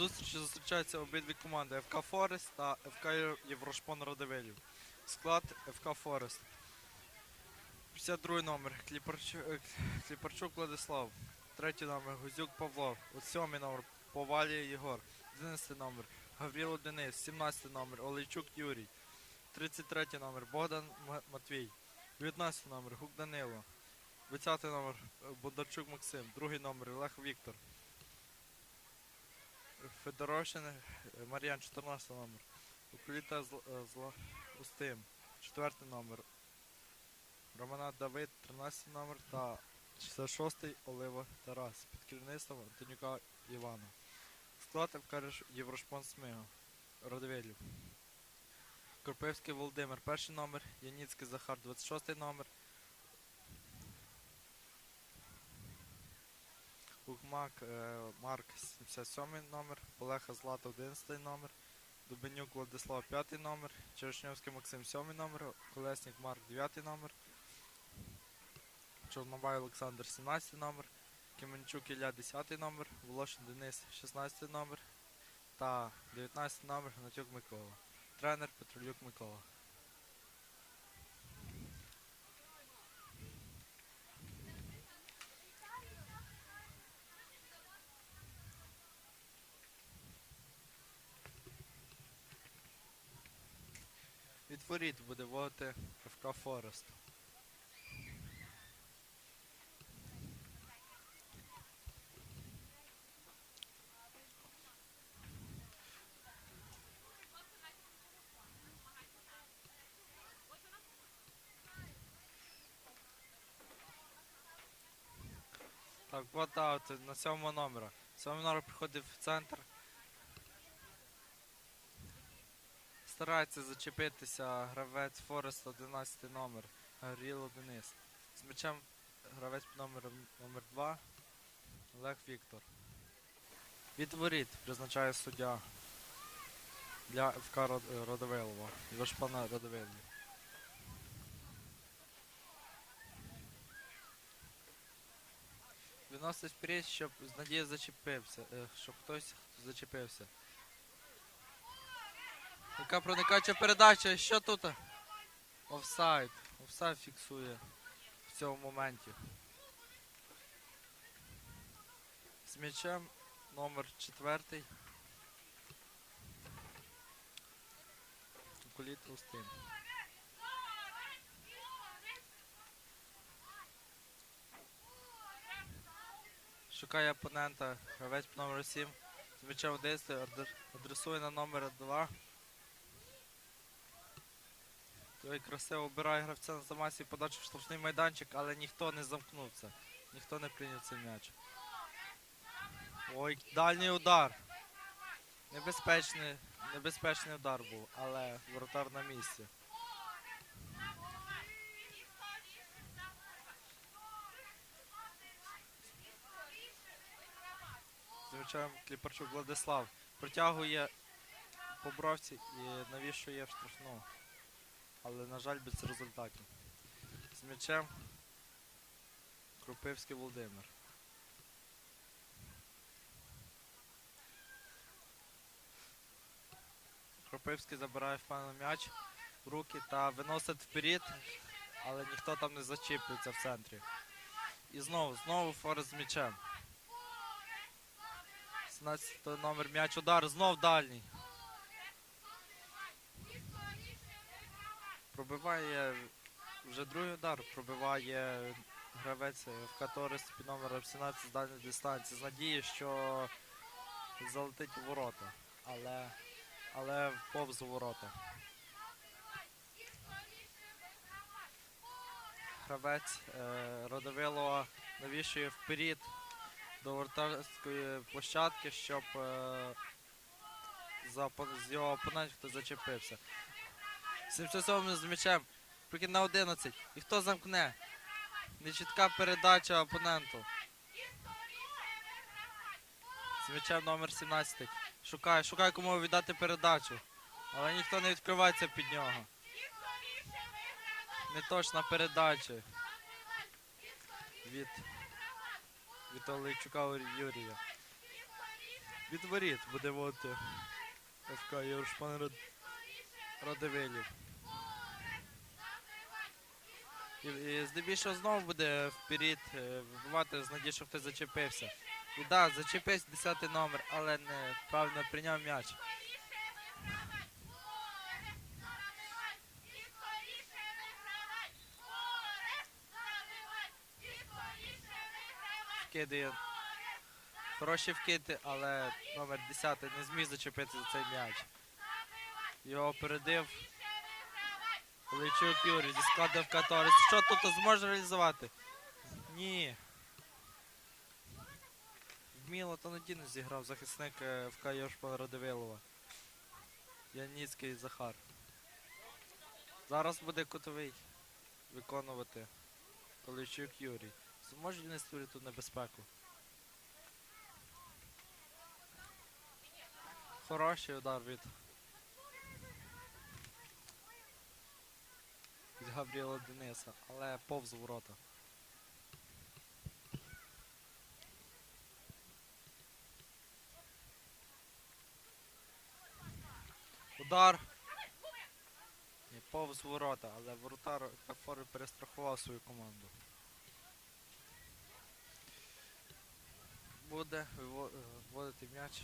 Зустрічі зустрічаються обидві команди ФК Форест та ФК Єврошпон Радивилів. Склад ФК Форест. 52 номер Кліпарчук, Кліпарчук Владислав. Третій номер Гузюк Павло. Сьомий номер Повалія Єгор. 11 номер Гавріло Денис. 17 номер Олейчук Юрій. 33 номер Богдан Матвій. 19 номер Гук Данило. 20 номер е, Бондарчук Максим. Другий номер Олег Віктор. Федорошин е, Мар'ян, 14 номер. Укуліта Зла, е, Зла Устим, 4 номер. Романа Давид, 13 номер та 66-й Олива Тарас під керівництвом Антонюка Івана. Склад ФК Єврошпон Смига. Радивилів. Корпивський Володимир, перший номер. Яніцький Захар, 26 номер. Лукмак е, Марк 77 номер, Олега Злата 11 номер, Дубенюк Владислав 5 номер, Черешньовський Максим 7 номер, Колесник Марк 9 номер, Чорнобай Олександр 17 номер, Кименчук Ілля 10 номер, Волошин Денис 16 номер та 19 номер Гнатюк Микола. Тренер Петролюк Микола. Воріт буде водити ФК Форест. Так, вот аут на сьомого номера. Сьомий номер приходить в центр. Старається зачепитися гравець Форест 11 номер Гавріло Денис. З м'ячем гравець під номером номер 2 Олег Віктор. Від воріт призначає суддя для ФК Родовилова. Його ж пана Родовилова. Виносить вперед, щоб з надією зачепився, е, щоб хтось зачепився. Яка проникача передача? Що тут? Офсайд. Офсайд фіксує в цьому моменті. З м'ячем номер четвертий. Куліт Устин. Шукає опонента гравець під номер 7. З м'ячем в десять адр- адресує на номер 2. Той красиво обирає гравця на замасі подачу в штрафний майданчик, але ніхто не замкнувся. Ніхто не прийняв цей м'яч. Ой, дальній удар. Небезпечний, небезпечний удар був, але воротар на місці. Звичайно, Кліпарчук Владислав притягує по бровці і навішує в штрафну. Але, на жаль, без результатів. З м'ячем Крупивський Володимир. Кропивський забирає впевнено м'яч в руки та виносить вперед, але ніхто там не зачіплюється в центрі. І знову, знову Форест з м'ячем. 17 номер м'яч удар, знов дальній. Пробиває вже другий удар, пробиває гравець в Торис під номером 17 з дальньої дистанції з надією, що залетить у ворота. Але, але повз у ворота. Гравець е, Родовилова навішує вперед до вратарської площадки, щоб е, за, з його опонентів хтось зачепився. 77 з м'ячем. Прикид на 11. І хто замкне? Нечітка передача опоненту. З м'ячем номер 17. Шукає, шукає кому віддати передачу. Але ніхто не відкривається під нього. Неточна передача. Від, від Олейчука Юрія. Від воріт буде водити ФК Єврошпан Рад... Радивилів. І, і здебільшого знову буде вперед е, вибивати з надії, що хтось зачепився. І да, зачепився 10 номер, але не правильно прийняв м'яч. Вкидає хороші вкиди, але номер 10 не зміг зачепити за цей м'яч. Його опередив Личук Юрій зі складу ФК Торис. Що тут зможе реалізувати? Ні. Вміло та надійно зіграв захисник е, ФК Йошпа Радивилова. Яніцький Захар. Зараз буде кутовий виконувати Количук Юрій. Зможе він створити тут небезпеку? Хороший удар від. Від Габріела Дениса, але повз ворота. Удар. Ні, повз ворота, але воротар Кафори перестрахував свою команду. Буде виво- е, м'яч.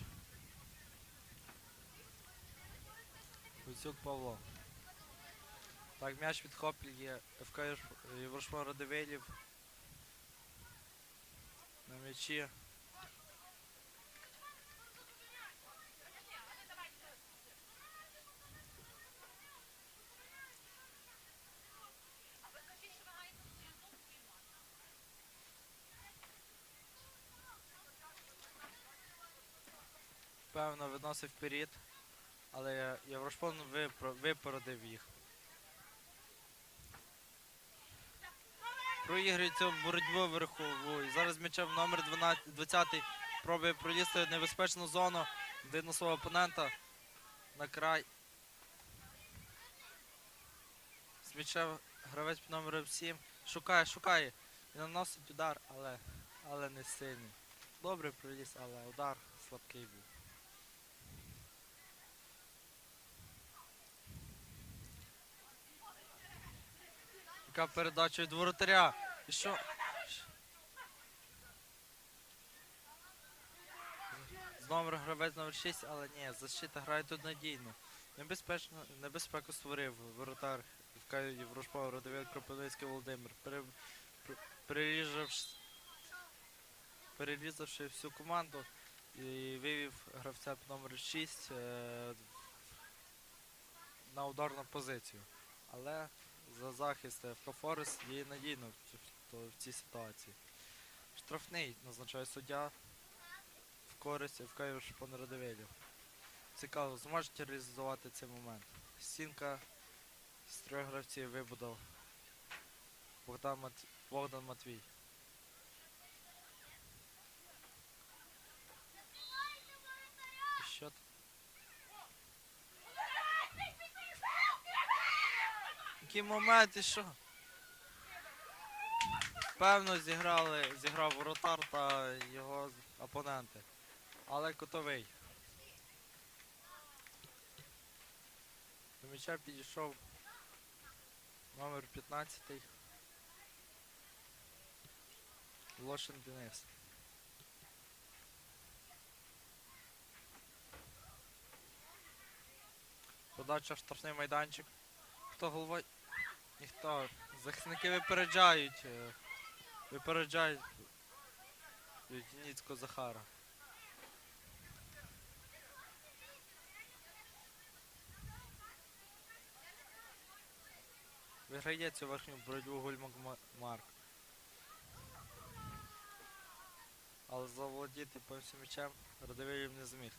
Гуцюк Павло. Так, м'яч відхоплює ФК Єврошпан Радивилів. На м'ячі. Певно, виносив вперед, але Єврошпан випро- випередив їх. Проігрує цю боротьбу верхову. Зараз м'ячем номер 12, 20 пробує пролізти небезпечну зону. Видно свого опонента на край. З м'ячем гравець під номером 7. Шукає, шукає. І наносить удар, але, але не сильний. Добре проліз, але удар слабкий був. Яка передача від воротаря. І що? З номер гравець номер 6, але ні, защита грає тут надійно. Небезпечно, небезпеку створив воротар в Єврошпа Родовід Кропивницький Володимир. Пере, перерізавши, перерізавши всю команду і вивів гравця під номер 6 е, на ударну позицію. Але за захист ФК Форест є надійно в, ці- в цій ситуації. Штрафний назначає суддя в користь ФК Шпонрадовелів. Цікаво, зможете реалізувати цей момент. Стінка з трьох гравців вибудав. Богдан Матвій. І що? т- Який момент і що? Певно зіграли, зіграв воротар та його опоненти. Але котовий. До м'яча підійшов номер 15. Лошин Денис. Подача в штрафний майданчик. Хто головою? Ніхто. Захисники випереджають. е, Випереджають Ніцького Захара. Виграє цю верхню боротьбу Гульмак Марк. Але заволодіти повністю м'ячем Радивилів не зміг.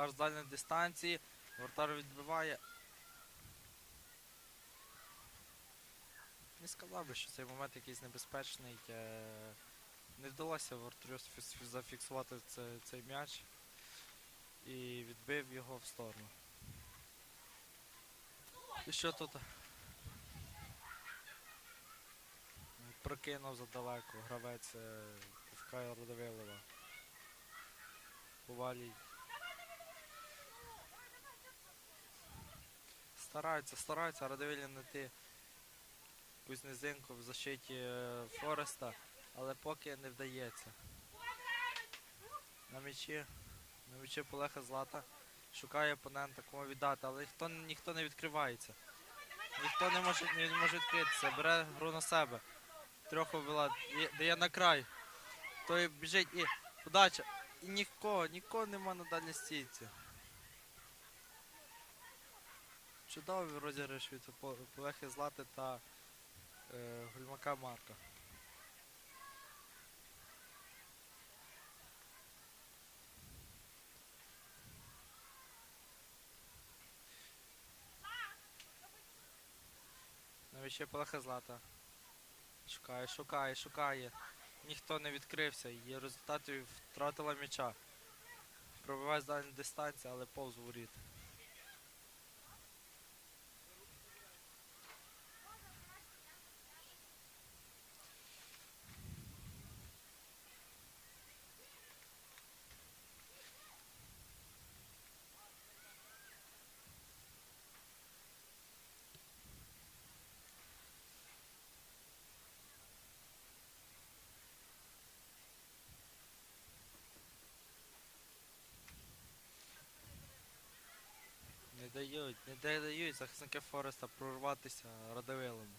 Удар з дальньої дистанції. Вратар відбиває. Не сказав би, що цей момент якийсь небезпечний. Е, Не вдалося сфі- зафіксувати цей м'яч і відбив його в сторону. І що тут? Прокинув задалеко гравець е, ФК Родовилова. Повалій. Стараються, стараються Радивилі знайти якусь низинку в защиті е, Фореста, але поки не вдається. На м'ячі, на м'ячі Полеха Злата. Шукає опонента, кому віддати, але ніхто, ніхто не відкривається. Ніхто не може, не може відкритися, бере гру на себе. Трьох обвела, дає на край. Той біжить і подача. І нікого, нікого нема на дальній стійці. Чудовий розіграш від Полехи Злати та е, Гульмака Марка. Навіщо Полеха Злата? Шукає, шукає, шукає. Ніхто не відкрився і в втратила м'яча. Пробиває з дальньої дистанції, але повз воріт. Не дають, не дають захисники Фореста прорватися Радивилому.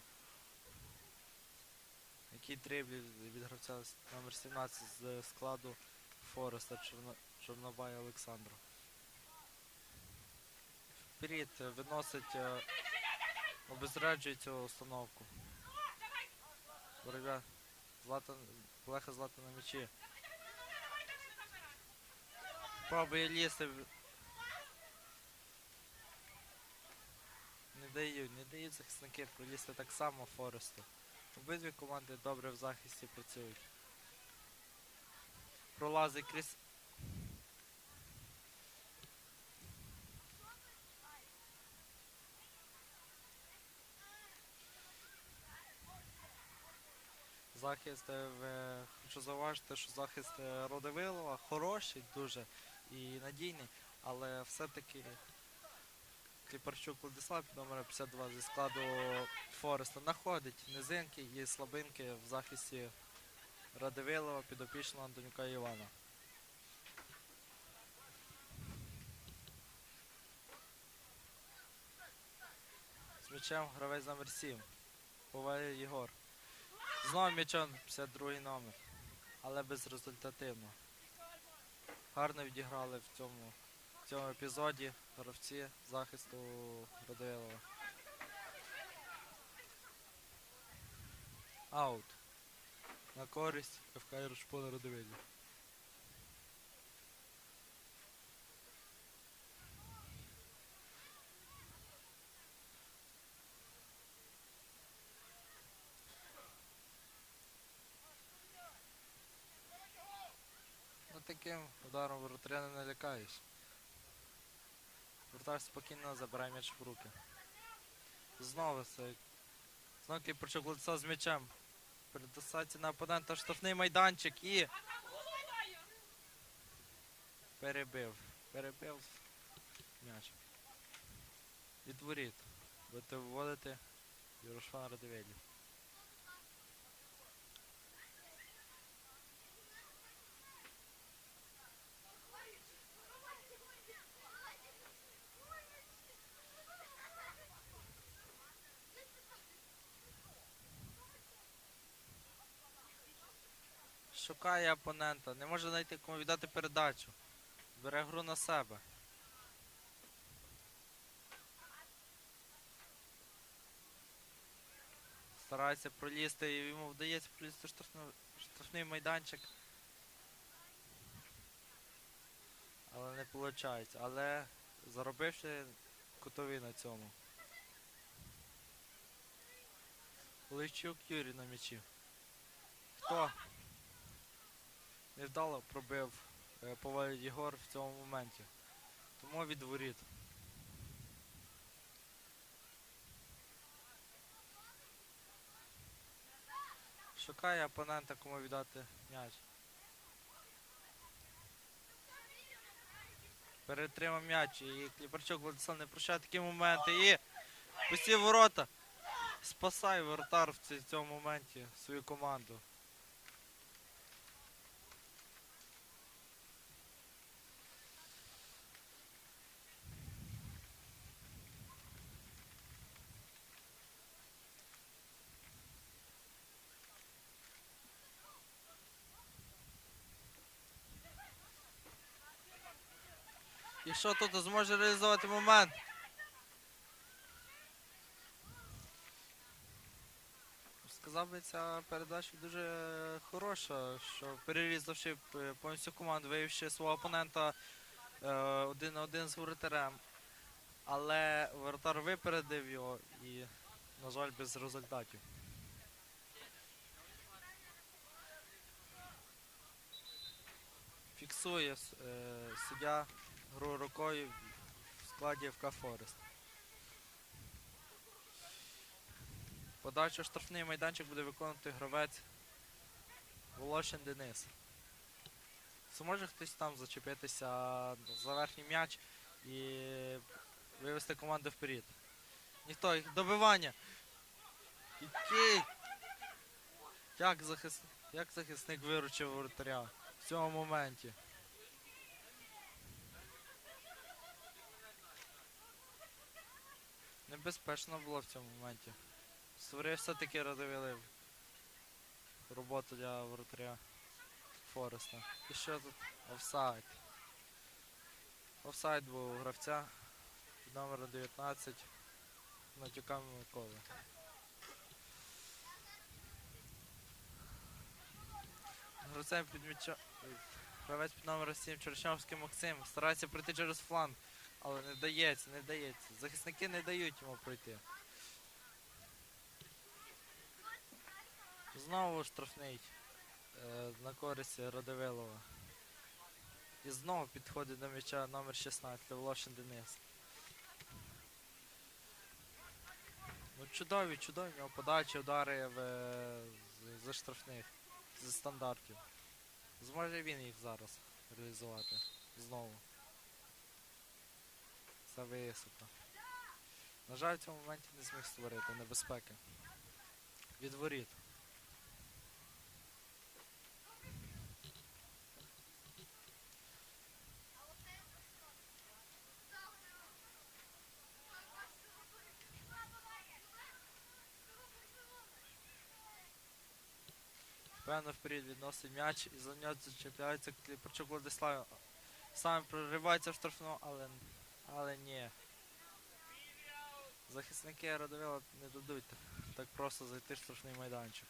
Який дриблі від гравця номер 17 з складу Фореста Чорно... Чорнобая Олександру. Вперед виносить, е, обезраджує цю установку. Боротьба. Злата, Леха Злата на м'ячі. Пробує лізти. Не дають, не дають захисники пролізти так само Форесту. Обидві команди добре в захисті працюють. Пролазить крізь. Захист, е, хочу зауважити, що захист е, Родовилова хороший дуже і надійний, але все-таки Кліпарчук Владислав під номером 52 зі складу Фореста знаходить низинки і слабинки в захисті Радивилова підопічного Антонюка Івана. З м'ячем гравець номер 7. Буває Єгор. Знову м'ячом 52 номер, але безрезультативно. Гарно відіграли в цьому, цьому епізоді гравці захисту Радивилова. Аут. На користь ФК Рошпола Радивилів. Ну таким ударом воротаря не налякаєш. Вратар спокійно забирає м'яч в руки. Знову це. Знову Кіпрчук Владислав з м'ячем. Передосається на опонента штрафний майданчик і. Перебив. Перебив м'яч. Від воріт. Будете вводити Ярошван Радивелі. Шукає опонента, не може знайти кому віддати передачу. Бере гру на себе. Старається пролізти і йому вдається пролізти в штрафну- штрафний майданчик. Але не виходить. Але заробивши кутові на цьому. Личук Юрій на м'ячі. Хто? Невдало пробив е, Поваль Єгор в цьому моменті. Тому від воріт. Шукає опонента, кому віддати м'яч. Перетримав м'яч і Кліпарчук Владислав не прощає такі моменти. І пусті ворота. Спасай воротар в цьому моменті свою команду. Що тут зможе реалізувати момент? Сказав би, ця передача дуже хороша, що перерізавши е, повністю команду, виявивши свого опонента е, один на один з воротарем. Але воротар випередив його і, на жаль, без результатів. Фіксує е, суддя гру рукою в складі ФК Форест. Подачу штрафний майданчик буде виконувати гравець Волошин Денис. Зможе хтось там зачепитися за верхній м'яч і вивести команду вперед. Ніхто, добивання. Який? Як, захис... Як захисник виручив воротаря в цьому моменті? Небезпечно було в цьому моменті. Створив все-таки радовили роботу для воротаря Фореста. І що тут? Офсайд. Офсайд був у гравця під номером 19 Натюками Миколи. Гравцем під м'яча... ой, Гравець під номером 7 Чершнявський Максим старається пройти через фланг, але не вдається, не вдається. Захисники не дають йому пройти. Знову штрафний е, на користь Радивилова. І знову підходить до м'яча номер 16 Волошин Денис. Ну чудові, чудові в нього подачі, удари в, е, з- за штрафних, зі стандартів. Зможе він їх зараз реалізувати. Знову. Це високо. На жаль, в цьому моменті не зміг створити небезпеки. Від воріт. Певно вперед відносить м'яч і за нього зачепляється Кліпарчук Владислав. Сам проривається в штрафну, але, але ні. Захисники Радовила не дадуть так, просто зайти в штрафний майданчик.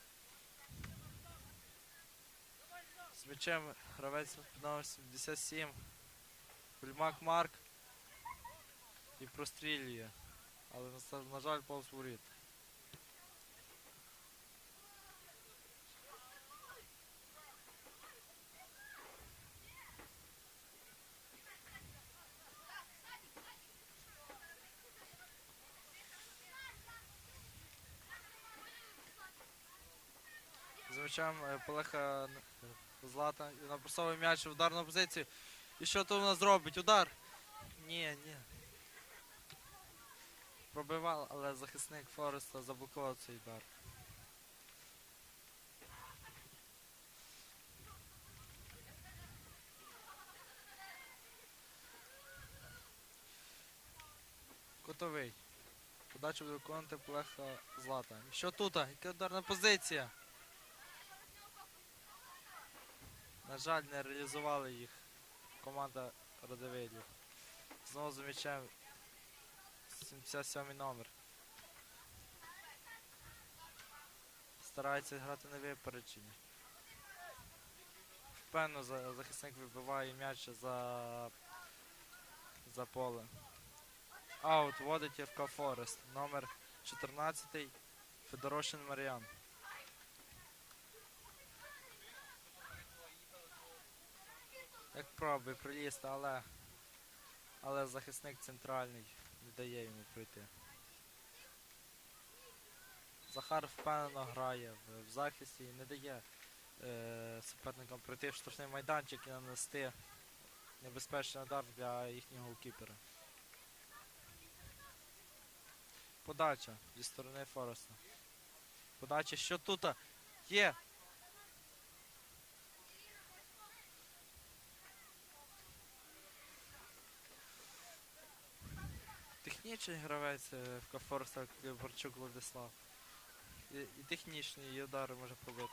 З м'ячем гравець на номер 77. Бульмак Марк. І прострілює. Але на жаль, повз воріт. З м'ячем е, Злата. І напрасовує м'яч в ударну позицію. І що то вона зробить? Удар? Ні, ні. Пробивав, але захисник Фореста заблокував цей удар. Котовий. Подачу буде виконувати Полеха Злата. Що тут? Яка ударна позиція? На жаль, не реалізували їх команда Радовилів. Знову за м'ячем 77 номер. Старається грати на випередження. Впевнено захисник вибиває м'яч за за поле. Аут вводить ФК Форест. Номер 14 Федорошин Маріан. Як пробує прилізти, але. Але захисник центральний не дає йому пройти. Захар впевнено грає в, захисті і не дає е, суперникам пройти в штрафний майданчик і нанести небезпечний удар для їхнього голкіпера. Подача зі сторони Фореста. Подача, що тут? Є! Технічний гравець е, в Фореста Кліборчук Владислав. І, і технічні і удари може пробити.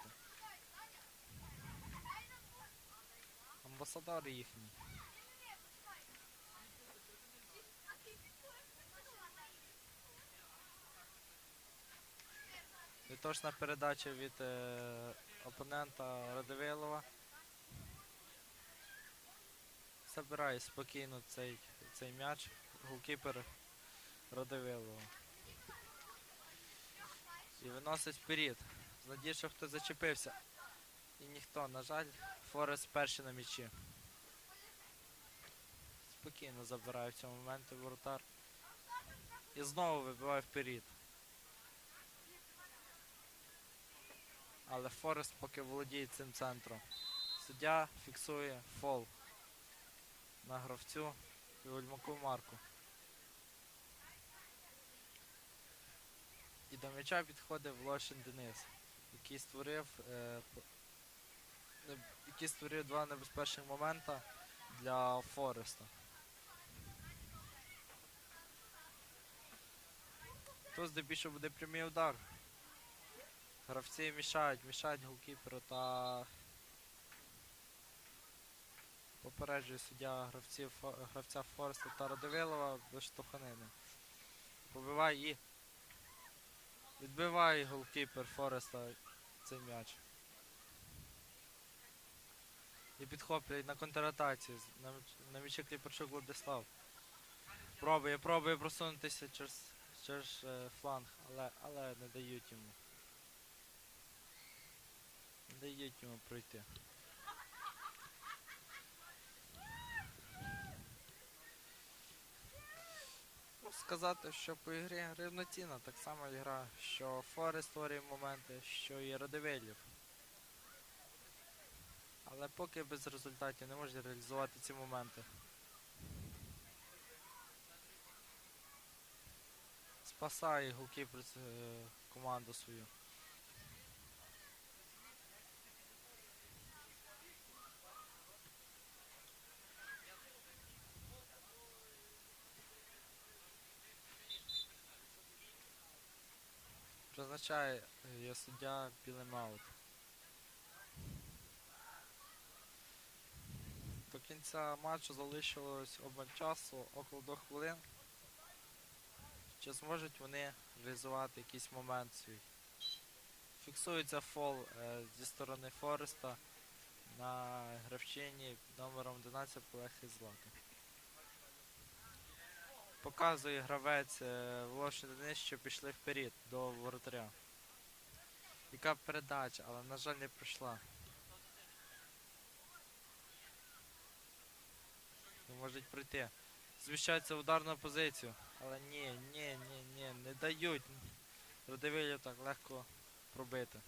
Амбасадор їхній. Відточна передача від е, опонента Радивилова. Забирає спокійно цей, цей м'яч. Голкіпер Радивилова. І виносить вперед. З надією, що хтось зачепився. І ніхто, на жаль, Форест перший на м'ячі. Спокійно забирає в цьому моменті воротар. І знову вибиває вперед. Але Форест поки володіє цим центром. Суддя фіксує фол на гравцю і Ольмаку Марку. І до м'яча підходить Волошин Денис, який створив, е, який створив два небезпечних момента для Фореста. Тут здебільшого буде прямий удар. Гравці мішають, мішають голкіперу та попереджує суддя гравців, гравця Фореста та Радивилова без штовханини. Побиває і відбиває голкіпер Фореста цей м'яч. І підхоплює на контратації. На, на м'ячі Кліпарчук Владислав. Пробує, пробує просунутися через, через е, фланг, але, але не дають йому. Не дають йому пройти. Ну, сказати, що по ігрі рівноцінна, так само ігра, що Форест створює моменти, що і Радивилів. Але поки без результатів не може реалізувати ці моменти. Спасає голкіпер е, команду свою. Призначає е, є суддя білим. До кінця матчу залишилось обмаль часу около двох хвилин. Чи зможуть вони реалізувати якийсь момент свій? Фіксується фол е, зі сторони Фореста на гравчині номером 11 Олег Злати. Показує гравець е, Волошин Денис, що пішли вперед до воротаря. Яка передача, але на жаль не пройшла. Не можуть пройти. Зміщаються в ударну позицію. Але ні, ні, ні, ні, не дають. Радивилів так легко пробити.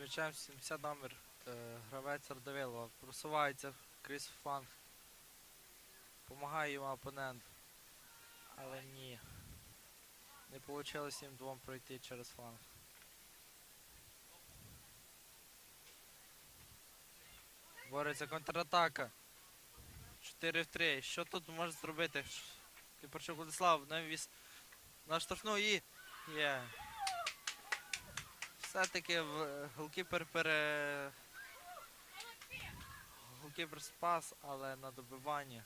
М'ячем 70 номер гравець Радивилова. Просувається крізь фланг. Помагає йому опонент. Але ні. Не вийшло їм двом пройти через фланг. Бореться контратака. 4 в 3. Що тут може зробити? Ш- Кіпарчук Владислав навіс на штрафну і. Є. Все-таки в- голкіпер пере. Голкіпер спас, але на добиванні.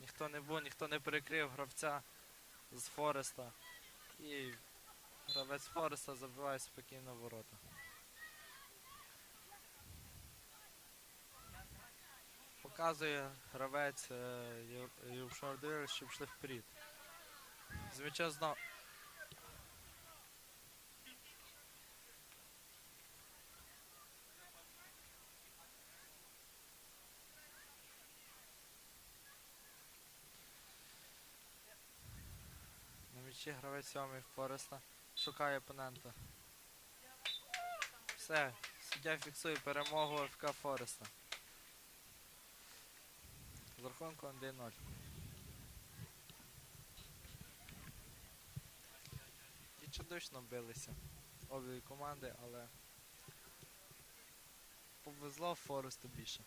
Ніхто не був, ніхто не перекрив гравця з Фореста. І гравець Фореста забиває спокійно ворота. Показує гравець Євшардир, що пішли вперед. З На гравець сьомий Фореста шукає опонента. Все, суддя фіксує перемогу ФК Фореста. З рахунком 1-0. І чудовищно билися обидві команди, але повезло Форесту більше.